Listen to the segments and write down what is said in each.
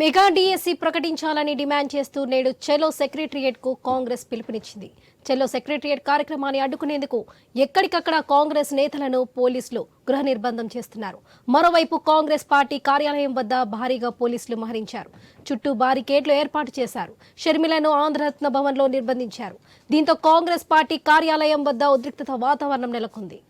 Mega DSC ప్రకటించాలని demand చేస్తూ నేడు చెలో సెక్రటరియట్కు కాంగ్రెస్ పిలుపునిచ్చింది. చెలో సెక్రటరియట్ కార్యక్రమాన్ని అడ్డుకునేందుకు ఎక్కడికక్కడ కాంగ్రెస్ నేతలను పోలీసులు గృహ నిర్బంధం చేస్తున్నారు. మరోవైపు కాంగ్రెస్ పార్టీ కార్యాలయం వద్ద భారీగా పోలీసులు మహరించారు. చుట్టూ బారికేడ్లు ఏర్పాటు చేశారు. షర్మిలను ఆంధ్రరత్న భవన్లో నిర్బంధించారు. దీంతో కాంగ్రెస్ పార్టీ కార్యాలయం వద్ద ఉద్రిక్తత వాతావరణం నెలకొంది.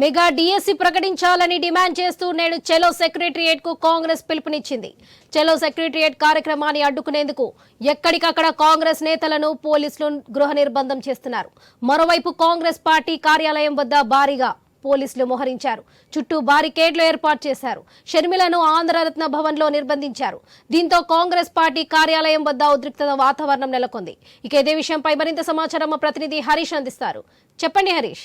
మెగా డిఎస్సి ప్రకటించాలని డిమాండ్ చేస్తూ నేడు చెలో సెక్రటరియేట్కు కాంగ్రెస్ పిలుపునిచ్చింది. చెలో సెక్రటరియేట్ కార్యక్రమాన్ని అడ్డుకునేందుకు ఎక్కడికక్కడ కాంగ్రెస్ నేతలను పోలీసులు గృహ నిర్బంధం చేస్తున్నారు. మరోవైపు కాంగ్రెస్ పార్టీ కార్యాలయం వద్ద భారీగా పోలీసులు మోహరించారు. చుట్టూ బారికేడ్లు ఏర్పాటు చేశారు. షర్మిలను ఆంధ్రరత్న భవన్లో నిర్బంధించారు. దీంతో కాంగ్రెస్ పార్టీ కార్యాలయం వద్ద ఉద్రిక్తత వాతావరణం నెలకొంది. ఇక ఇదే విషయంపై మరింత సమాచారం మా ప్రతినిధి హరీష్ అందిస్తారు. చెప్పండి హరీష్.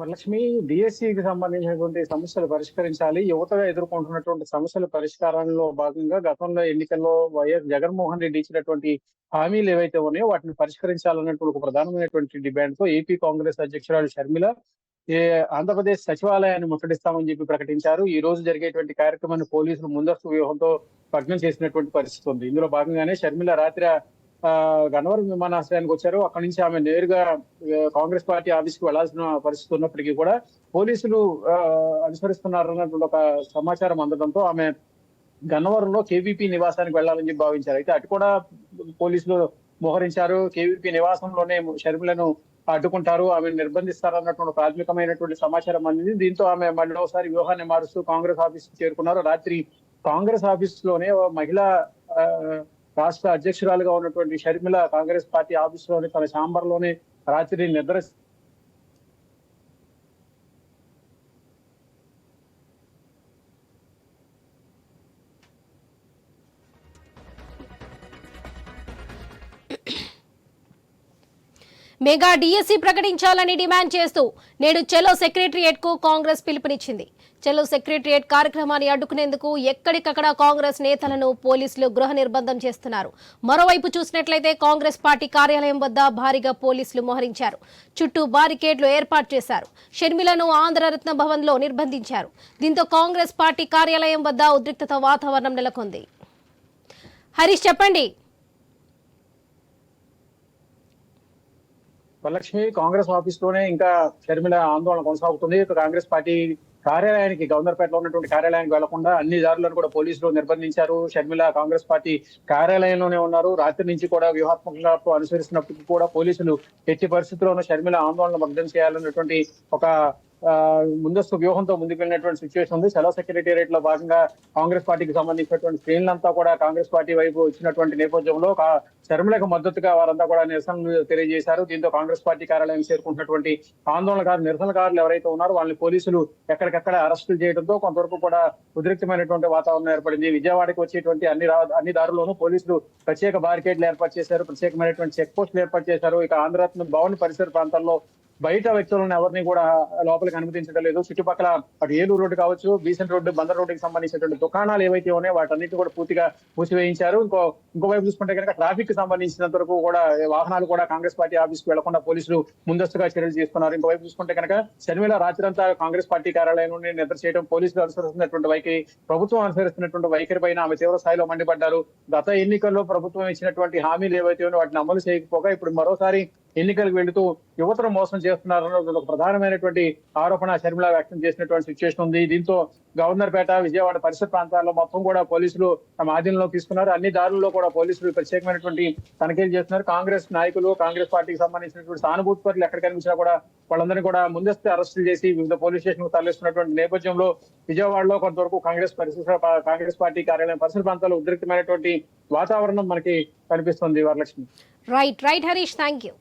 వరలక్ష్మి డిఎస్సికి సంబంధించినటువంటి సమస్యలు పరిష్కరించాలి. యువతగా ఎదుర్కొంటున్నటువంటి సమస్యల పరిష్కారంలో భాగంగా గతంలో ఎన్నికల్లో వైఎస్ జగన్మోహన్ రెడ్డి ఇచ్చినటువంటి హామీలు ఏవైతే ఉన్నాయో వాటిని పరిష్కరించాలన్నటువంటి ఒక ప్రధానమైనటువంటి డిమాండ్తో ఏపీ కాంగ్రెస్ అధ్యక్షురాలు షర్మిల ఆంధ్రప్రదేశ్ సచివాలయాన్ని ముట్టడిస్తామని చెప్పి ప్రకటించారు. ఈ రోజు జరిగేటువంటి కార్యక్రమాన్ని పోలీసులు ముందస్తు వ్యూహంతో భగ్నం చేసినటువంటి పరిస్థితి ఉంది. ఇందులో భాగంగానే షర్మిల రాత్రి గన్నవరం విమానాశ్రయానికి వచ్చారు. అక్కడి నుంచి ఆమె నేరుగా కాంగ్రెస్ పార్టీ ఆఫీస్కి వెళ్ళాల్సిన పరిస్థితి ఉన్నప్పటికీ కూడా పోలీసులు అనుసరిస్తున్నారన్నటువంటి ఒక సమాచారం అందడంతో ఆమె గన్నవరంలో కేవీపీ నివాసానికి వెళ్ళాలని చెప్పి భావించారు. అయితే అటు కూడా పోలీసులు మోహరించారు. కేవీపీ నివాసంలోనే షర్మిలను అడ్డుకుంటారు. ఆమె నిర్బంధిస్తారు అన్నటువంటి ప్రాథమికమైనటువంటి సమాచారం అందింది. దీంతో ఆమె మళ్ళీ ఒకసారి వ్యూహాన్ని మారుస్తూ కాంగ్రెస్ ఆఫీస్కి చేరుకున్నారు. రాత్రి కాంగ్రెస్ ఆఫీస్లోనే ఓ మహిళా ఆ, రాష్ట్ర అధ్యక్షురాలుగా ఉన్నటువంటి షర్మిల కాంగ్రెస్ పార్టీ ఆఫీస్లోని తన ఛాంబర్లోనే రాత్రి నిద్ర మెగా డిఎస్సి ప్రకటించాలని డిమాండ్ చేస్తూ నేడు చెలో సెక్రటరియట్కు కాంగ్రెస్ పిలుపునిచ్చింది. చెలో సెక్రటరియట్ కార్యక్రమాన్ని అడ్డుకునేందుకు ఎక్కడికక్కడ కాంగ్రెస్ నేతలను పోలీసులు గృహ నిర్బంధం చేస్తున్నారు. మరోవైపు చూసినట్లయితే కాంగ్రెస్ పార్టీ కార్యాలయం వద్ద భారీగా పోలీసులు మోహరించారు. చుట్టూ బారికేడ్లు ఏర్పాటు చేశారు. షర్మిలను ఆంధ్రరత్న భవన్లో నిర్బంధించారు. దీంతో కాంగ్రెస్ పార్టీ కార్యాలయం వద్ద ఉద్రిక్తత వాతావరణం నెలకొంది. హరీష్ చెప్పండి. వరలక్ష్మి కాంగ్రెస్ ఆఫీస్లోనే ఇంకా షర్మిల ఆందోళన కొనసాగుతుంది. కాంగ్రెస్ పార్టీ కార్యాలయానికి గవర్నర్పేటలో ఉన్నటువంటి కార్యాలయానికి వెళ్ళకుండా అన్ని దారులను కూడా పోలీసులు నిర్బంధించారు. షర్మిల కాంగ్రెస్ పార్టీ కార్యాలయంలోనే ఉన్నారు. రాత్రి నుంచి కూడా వ్యూహాత్మకంగా అనుసరిస్తున్నప్పటికీ కూడా పోలీసులు ఎట్టి పరిస్థితుల్లోనూ షర్మిల ఆందోళన భగ్నం చేయాలన్నటువంటి ఒక ముందస్తు వ్యూహంతో ముందుకెళ్ళినటువంటి సిచ్యువేషన్ ఉంది. సెలవు సెక్రటేరియట్లో భాగంగా కాంగ్రెస్ పార్టీకి సంబంధించినటువంటి శ్రేణులంతా కూడా కాంగ్రెస్ పార్టీ వైపు వచ్చినటువంటి నేపథ్యంలో కా- మద్దతుగా వారంతా కూడా నిరసనలు తెలియజేశారు. దీంతో కాంగ్రెస్ పార్టీ కార్యాలయం చేరుకుంటున్నటువంటి ఆందోళనకారులు నిరసనకారులు ఎవరైతే ఉన్నారో వాళ్ళని పోలీసులు ఎక్కడికక్కడ అరెస్టులు చేయడంతో కొంతవరకు కూడా ఉద్రిక్తమైనటువంటి వాతావరణం ఏర్పడింది. విజయవాడకి వచ్చేటువంటి అన్ని అన్ని దారుల్లోనూ పోలీసులు ప్రత్యేక బారికేడ్లు ఏర్పాటు చేశారు. ప్రత్యేకమైనటువంటి చెక్ పోస్టులు ఏర్పాటు చేశారు. ఇక ఆంధ్రరత్న భవన్ పరిసర ప్రాంతాల్లో బయట వ్యక్తులను ఎవరిని కూడా లోపలికి అనుమతించడం లేదు. చుట్టుపక్కల అటు ఏలూరు రోడ్డు కావచ్చు బీసెంట్ రోడ్డు బందర్ రోడ్డుకి సంబంధించినటువంటి దుకాణాలు ఏవైతే ఉన్నాయో వాటన్నిటి కూడా పూర్తిగా మూసివేయించారు. ఇంకో ఇంకోవైపు చూసుకుంటే కనుక ట్రాఫిక్కి సంబంధించినంత వరకు కూడా వాహనాలు కూడా కాంగ్రెస్ పార్టీ ఆఫీస్కు వెళ్ళకుండా పోలీసులు ముందస్తుగా చర్యలు తీసుకున్నారు. ఇంకోవైపు చూసుకుంటే కనుక శర్మిల రాత్రంతా కాంగ్రెస్ పార్టీ కార్యాలయం నుండి నిద్ర చేయడం పోలీసులు అనుసరిస్తున్నటువంటి వైఖరి ప్రభుత్వం అనుసరిస్తున్నటువంటి వైఖరి పైన ఆమె తీవ్ర స్థాయిలో మండిపడ్డారు. గత ఎన్నికల్లో ప్రభుత్వం ఇచ్చినటువంటి హామీలు ఏవైతే ఉన్నాయో వాటిని అమలు చేయకపోగా ఇప్పుడు మరోసారి ఎన్నికలకు వెళుతూ యువతను మోసం చేస్తున్నారన్న ఒక ప్రధానమైనటువంటి ఆరోపణ షర్మిల వ్యక్తం చేసినటువంటి సిచ్యువేషన్ ఉంది. దీంతో గవర్నర్ పేట విజయవాడ పరిసర ప్రాంతాల్లో మొత్తం కూడా పోలీసులు తమ ఆధీనంలో తీసుకున్నారు. అన్ని దారుల్లో కూడా పోలీసులు ప్రత్యేకమైనటువంటి తనిఖీలు చేస్తున్నారు. కాంగ్రెస్ నాయకులు కాంగ్రెస్ పార్టీకి సంబంధించినటువంటి సానుభూతి పరులు ఎక్కడ కనిపించినా కూడా వాళ్ళందరినీ కూడా ముందస్తు అరెస్టులు చేసి వివిధ పోలీస్ స్టేషన్కు తరలిస్తున్నటువంటి నేపథ్యంలో విజయవాడలో కొంతవరకు కాంగ్రెస్ పరిసర కాంగ్రెస్ పార్టీ కార్యాలయం పరిసర ప్రాంతాల్లో ఉద్రిక్తమైనటువంటి వాతావరణం మనకి కనిపిస్తుంది Varalakshmi. Right right Harish thank you